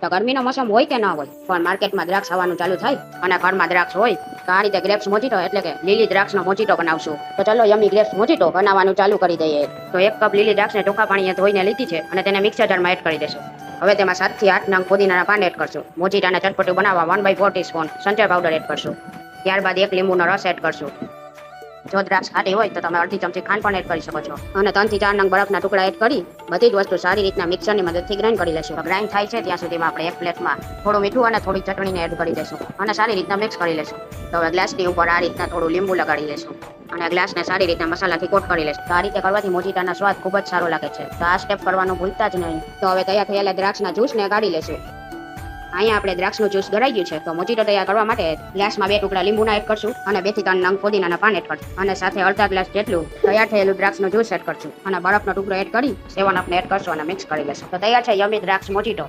તો ગરમીનો મોસમ હોય કે ના હોય? પણ માર્કેટમાં દ્રાક્ષ આવવાનું ચાલુ થાય અને ઘરમાં દ્રાક્ષ હોય, તો આ રીતે ગ્રેપ્સ મોજીટો એટલે કે લીલી દ્રાક્ષનો મોજીટો બનાવશું. તો ચલો યમી ગ્રેપ્સ મોજીટો બનાવવાનું ચાલુ કરી દઈએ. તો એક કપ લીલી દ્રાક્ષને ચોખ્ખા પાણીએ ધોઈને લીધી છે અને તેને મિક્સર જારમાં એડ કરી દેશું. હવે તેમાં સાતથી આઠ નંગ પુદીનાના પાન એડ કરશું. મોજીટાને ચટપટું બનાવવા વન બાય ફોર સ્પૂન સંચર પાવડર એડ કરશું. ત્યારબાદ એક લીંબુનો રસ એડ કરશું. જો દ્રાક્ષ ખાટી હોય તો તમે અડધી ચમચી ખાંડ પણ એડ કરી શકો છો. અને ત્રણથી ચાર નંગ બરફના ટુકડા એડ કરી બધી જ વસ્તુ સારી રીતના મિક્સરની મદદથી ગ્રાઇન્ડ કરી લેશું. ગ્રાઇન્ડ થાય છે ત્યાં સુધીમાં આપણે એક પ્લેટમાં થોડું મીઠું અને થોડી ચટણીને એડ કરી દેશું. અને સારી રીતના મિક્સ કરી લેશું. તો હવે ગ્લાસની ઉપર આ રીતના થોડું લીંબુ લગાડી લેશું. અને ગ્લાસને સારી રીતના મસાલાથી કોટ કરી લેશું. તો આ રીતે કરવાથી મોજીટાનો સ્વાદ ખૂબ જ સારો લાગે છે. તો આ સ્ટેપ કરવાનું ભૂલતા જ નહીં. તો હવે તૈયાર થયેલા દ્રાક્ષના જ્યુસને કાઢી લેશું. અહીંયા આપણે દ્રાક્ષનું જ્યુસ ગળાઈ ગયું છે, તો મોજીટો તૈયાર કરવા માટે ગ્લાસમાં બે ટુકડા લીંબુના એડ કરશું અને બેથી ત્રણ નંગ પુદીનાના પાન એડ કરશું. અને સાથે અડધા ગ્લાસ જેટલું તૈયાર થયેલું દ્રાક્ષનું જ્યુસ એડ કરશું. અને બરફનો ટુકડો એડ કરી સેવન અપને એડ કરશું અને મિક્સ કરી લેશું. તો તૈયાર છે યમી દ્રાક્ષ મોજીટો.